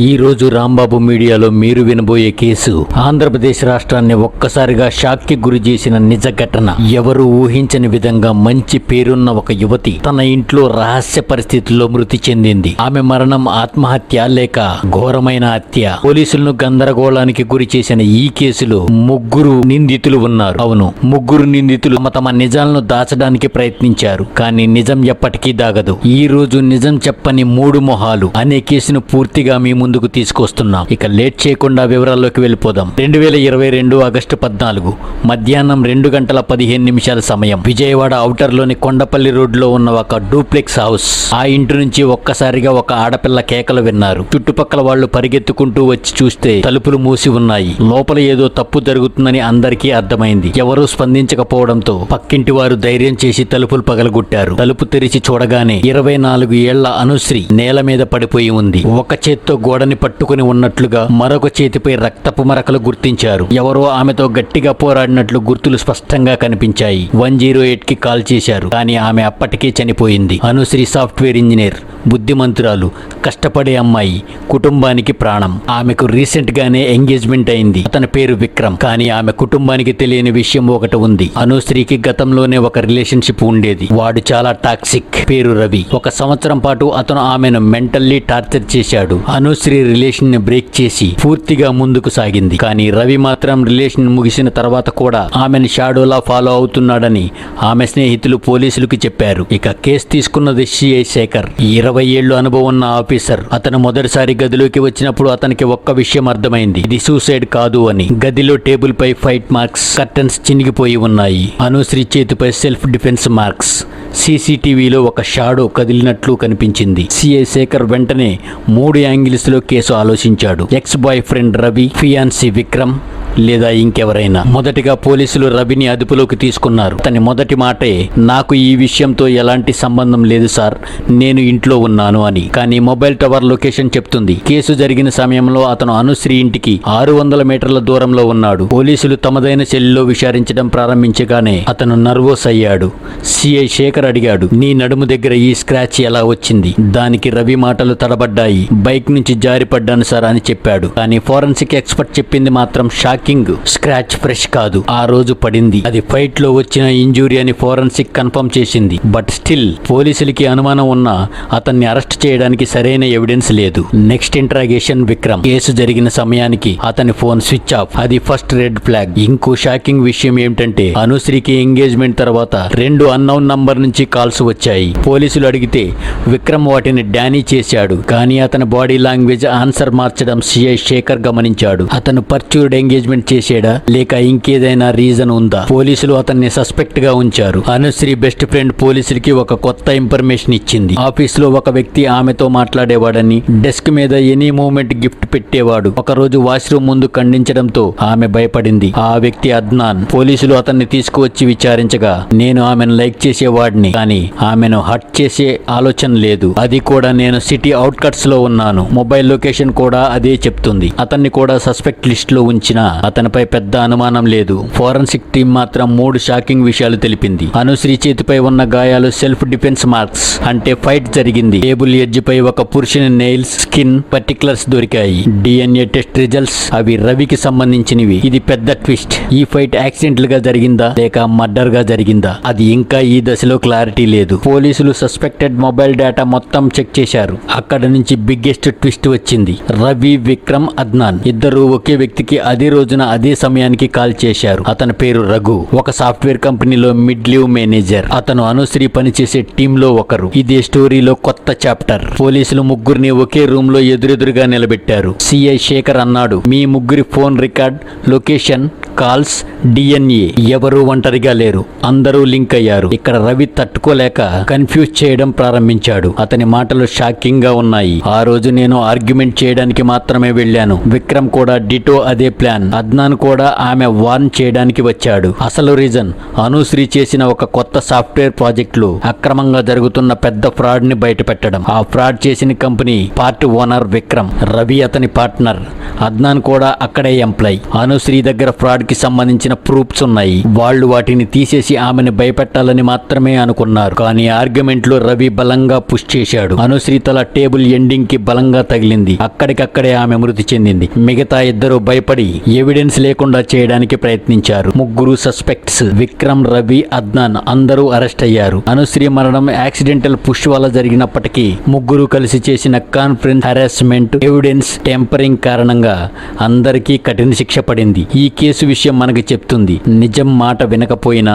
ఈ రోజు రాంబాబు మీడియాలో మీరు వినబోయే కేసు ఆంధ్రప్రదేశ్ రాష్ట్రాన్ని ఒక్కసారిగా షాక్కి గురి చేసిన నిజ ఘటన. ఎవరు ఊహించని విధంగా మంచి పేరున్న ఒక యువతి తన ఇంట్లో రహస్య పరిస్థితుల్లో మృతి చెందింది. ఆమె మరణం ఆత్మహత్య లేక ఘోరమైన హత్య. పోలీసులను గందరగోళానికి గురి చేసిన ఈ కేసులో ముగ్గురు నిందితులు ఉన్నారు. అవును ముగ్గురు నిందితులు తమ తమ నిజాలను దాచడానికి ప్రయత్నించారు కానీ నిజం ఎప్పటికీ దాగదు. ఈ రోజు నిజం చెప్పని మూడు మొహాలు. అనే కేసును పూర్తిగా మేము ముందుకు తీసుకొస్తున్నాం. ఇక లేట్ చేయకుండా వివరాల్లోకి వెళ్ళిపోదాం. రెండు వేల ఇరవై రెండు ఆగస్టు పద్నాలుగు మధ్యాహ్నం రెండు గంటల పదిహేను నిమిషాల సమయం. విజయవాడ ఔటర్లోని కొండపల్లి రోడ్లో ఉన్న ఒక డూప్లెక్స్ హౌస్. ఆ ఇంటి నుంచి ఒక్కసారిగా ఒక ఆడపిల్ల కేకలు విన్నారు. చుట్టుపక్కల వాళ్ళు పరిగెత్తుకుంటూ వచ్చి చూస్తే తలుపులు మూసి ఉన్నాయి. లోపల ఏదో తప్పు జరుగుతుందని అందరికీ అర్థమైంది. ఎవరూ స్పందించకపోవడంతో పక్కింటి వారు ధైర్యం చేసి తలుపులు పగలగొట్టారు. తలుపు తెరిచి చూడగానే ఇరవై నాలుగు ఏళ్ళ అనుశ్రీ నేల మీద పడిపోయి ఉంది. ఒక చేత్తో గోడ గోడని పట్టుకుని ఉన్నట్లుగా మరొక చేతిపై రక్తపు మరకలు గుర్తించారు. ఎవరో ఆమెతో గట్టిగా పోరాడినట్లు గుర్తులు స్పష్టంగా కనిపించాయి. వన్ జీరో ఎయిట్కి కాల్ చేశారు. కానీ ఆమె అప్పటికే చనిపోయింది. అనుశ్రీ సాఫ్ట్వేర్ ఇంజనీర్ బుద్ధిమంతురాలు కష్టపడే అమ్మాయి కుటుంబానికి ప్రాణం. ఆమెకు రీసెంట్ గానే ఎంగేజ్మెంట్ అయింది. అతని పేరు విక్రమ్. కానీ ఆమె కుటుంబానికి తెలియని విషయం ఒకటి ఉంది. అనుశ్రీకి గతంలోనే ఒక రిలేషన్షిప్ ఉండేది. వాడు చాలా టాక్సిక్. పేరు రవి. ఒక సంవత్సరం పాటు అతను ఆమెను మెంటల్లీ టార్చర్ చేశాడు. అనుశ్రీ శ్రీ రిలేషన్ని బ్రేక్ చేసి పూర్తిగా ముందుకు సాగింది. కానీ రవి మాత్రం రిలేషన్ ముగిసిన తర్వాత కూడా ఆమెను షాడోలా ఫాలో అవుతున్నాడని ఆమె స్నేహితులు పోలీసులకు చెప్పారు. ఇక కేసు తీసుకున్నది సిఐ శేఖర్. ఇరవై ఏళ్ళు అనుభవం ఉన్న ఆఫీసర్. అతను మొదటిసారి గదిలోకి వచ్చినప్పుడు అతనికి ఒక్క విషయం అర్థమైంది. ఇది సూసైడ్ కాదు అని. గదిలో టేబుల్ పై ఫైట్ మార్క్స్ కర్టన్స్ చినిగిపోయి ఉన్నాయి. అనుశ్రీ చేతిపై సెల్ఫ్ డిఫెన్స్ మార్క్స్. సీసీటీవీలో ఒక షాడో కదిలినట్లు కనిపించింది. సిఐ శేఖర్ వెంటనే మూడు యాంగిల్స్లో కేసు ఆలోచించాడు. Ex boyfriend Ravi fiance Vikram లేదా ఇంకెవరైనా. మొదటిగా పోలీసులు రవిని అదుపులోకి తీసుకున్నారు. అతని మొదటి మాటే నాకు ఈ విషయంతో ఎలాంటి సంబంధం లేదు సార్ నేను ఇంట్లో ఉన్నాను అని. కానీ మొబైల్ టవర్ లొకేషన్ చెప్తుంది. కేసు జరిగిన సమయంలో అతను అనుశ్రీ ఇంటికి ఆరు వందల మీటర్ల దూరంలో ఉన్నాడు. పోలీసులు తమదైన సెల్లో విచారించడం ప్రారంభించగానే అతను నర్వోస్ అయ్యాడు. సిఐ శేఖర్ అడిగాడు నీ నడుము దగ్గర ఈ స్క్రాచ్ ఎలా వచ్చింది? దానికి రవి మాటలు తడబడ్డాయి. బైక్ నుంచి జారిపడ్డాను సార్ అని చెప్పాడు. కానీ ఫోరెన్సిక్ ఎక్స్పర్ట్ చెప్పింది మాత్రం షాక్ కింగ్. స్క్రాచ్ ఫ్రెష్ కాదు. ఆ రోజు పడింది. అది ఫైట్లో వచ్చిన ఇంజూరీ అని ఫోరెన్సిక్ కన్ఫర్మ్ చేసింది. బట్ స్టిల్ పోలీసులకి అనుమానం ఉన్నా అతన్ని అరెస్ట్ చేయడానికి సరైన ఎవిడెన్స్ లేదు. Next interrogation Vikram. కేసు జరిగిన సమయానికి అతని ఫోన్ స్విచ్ ఆఫ్. అది ఫస్ట్ రెడ్ ఫ్లాగ్. ఇంకో షాకింగ్ విషయం ఏమిటంటే అనుశ్రీకి ఎంగేజ్మెంట్ తర్వాత రెండు అన్నౌన్ నంబర్ నుంచి కాల్స్ వచ్చాయి. పోలీసులు అడిగితే విక్రమ్ వాటిని డానీ చేశాడు. కానీ అతని బాడీ లాంగ్వేజ్ ఆన్సర్ మార్చడం సిఐ శేఖర్ గమనించాడు. అతను పర్చ్యూర్డ్ ఎంగేజ్మెంట్ చేసేడా? లేక ఇంకేదైనా రీజన్ ఉందా? పోలీసులు అతన్ని సస్పెక్ట్గా ఉంచారు. అనుశ్రీ బెస్ట్ ఫ్రెండ్ పోలీసులకి ఒక కొత్త ఇన్ఫర్మేషన్ ఇచ్చింది. ఆఫీస్లో ఒక వ్యక్తి ఆమెతో మాట్లాడేవాడని డెస్క్ మీద ఎనీ మూమెంట్ గిఫ్ట్ పెట్టేవాడు. ఒక రోజు వాష్రూమ్ ముందు ఖండించడంతో ఆమె భయపడింది. ఆ వ్యక్తి అద్నాన్. పోలీసులు అతన్ని తీసుకువచ్చి విచారించగా నేను ఆమెను లైక్ చేసేవాడిని కానీ ఆమెను హట్ చేసే ఆలోచన లేదు. అది కూడా నేను సిటీ అవుట్కట్స్లో ఉన్నాను. మొబైల్ లొకేషన్ కూడా అదే చెప్తుంది. అతన్ని కూడా సస్పెక్ట్ లిస్ట్లో ఉంచిన అతనిపై పెద్ద అనుమానం లేదు. ఫోరెన్సిక్ టీం మాత్రం మూడు షాకింగ్ విషయాలు తెలిపింది. అనుశ్రీ చేతిపై ఉన్న గాయాలు సెల్ఫ్ డిఫెన్స్ మార్క్స్ అంటే ఫైట్ జరిగింది. టేబుల్ ఎడ్జ్ పై ఒక పురుషుని నెయిల్స్ స్కిన్ పర్టికులర్స్ దొరికాయి. డిఎన్ఏ టెస్ట్ రిజల్ట్స్ అవి రవికి సంబంధించినవి. ఇది పెద్ద ట్విస్ట్. ఈ ఫైట్ యాక్సిడెంటల్గా జరిగిందా? లేక మర్డర్గా జరిగిందా? అది ఇంకా ఈ దశలో క్లారిటీ లేదు. పోలీసులు సస్పెక్టెడ్ మొబైల్ డేటా మొత్తం చెక్ చేశారు. అక్కడ నుంచి బిగ్గెస్ట్ ట్విస్ట్ వచ్చింది. రవి విక్రమ్ అద్నాన్ ఇద్దరు ఒకే వ్యక్తికి అదే రోజు రోజున అదే సమయానికి కాల్ చేశారు. అతని పేరు రఘు. ఒక సాఫ్ట్వేర్ కంపెనీలో మిడ్ లీవ్ మేనేజర్. అతను అనుశ్రీ పనిచేసే టీమ్లో ఒకరు. ఇదే స్టోరీలో కొత్త చాప్టర్. పోలీసులు ముగ్గురిని ఒకే రూమ్లో ఎదురెదురుగా నిలబెట్టారు. సిఐ శేఖర్ అన్నాడు మీ ముగ్గురి phone record location calls DNA. ఎవరు ఒంటరిగా లేరు అందరూ లింక్ అయ్యారు. ఇక్కడ రవి తట్టుకోలేక కన్ఫ్యూజ్ చేయడం ప్రారంభించాడు. అతని మాటలు షాకింగ్గా ఉన్నాయి. ఆ రోజు నేను ఆర్గ్యుమెంట్ చేయడానికి మాత్రమే వెళ్ళాను. విక్రమ్ కూడా డిటో అదే ప్లాన్. అద్నాన్ కూడా ఆమె వార్న్ చేయడానికి వచ్చాడు. అసలు రీజన్? అనుశ్రీ చేసిన ఒక కొత్త సాఫ్ట్వేర్ ప్రాజెక్టులు అక్రమంగా జరుగుతున్న పెద్ద ఫ్రాడ్ని బయటపెట్టడం. ఆ ఫ్రాడ్ చేసిన company part owner Vikram Ravi అతని పార్ట్నర్. అద్నాన్ కూడా అక్కడే ఎంప్లాయ్. అనుశ్రీ దగ్గర ఫ్రాడ్ ఫ్రాడ్ కి సంబంధించిన ప్రూఫ్స్ ఉన్నాయి. వాళ్ళు వాటిని తీసేసి ఆమెను భయపెట్టాలని మాత్రమే అనుకున్నారు. కానీ ఆర్గ్యుమెంట్లో రవి బలంగా పుష్ చేశాడు. అనుశ్రీ తల టేబుల్ ఎండింగ్కి బలంగా తగిలింది. అక్కడికక్కడే ఆమె మృతి చెందింది. మిగతా ఇద్దరు భయపడి ఎవిడెన్స్ లేకుండా చేయడానికి ప్రయత్నించారు. ముగ్గురు సస్పెక్ట్స్ విక్రమ్ రవి అద్నాన్ అందరూ అరెస్ట్ అయ్యారు. అనుశ్రీ మరణం యాక్సిడెంటల్ పుష్ వల్ల జరిగినప్పటికీ ముగ్గురు కలిసి చేసిన కాన్ఫరెన్స్ హెరాస్మెంట్ ఎవిడెన్స్ టెంపరింగ్ కారణంగా అందరికీ కఠిన శిక్ష పడింది. ఈ కేసు విషయం మనకు చెప్తుంది. నిజం మాట వినకపోయినా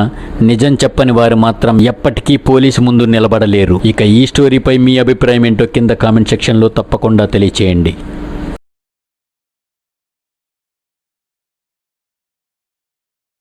నిజం చెప్పని వారు మాత్రం ఎప్పటికీ పోలీసు ముందు నిలబడలేరు. ఇక ఈ స్టోరీపై మీ అభిప్రాయం ఏంటో కింద కామెంట్ సెక్షన్లో తప్పకుండా తెలియచేయండి.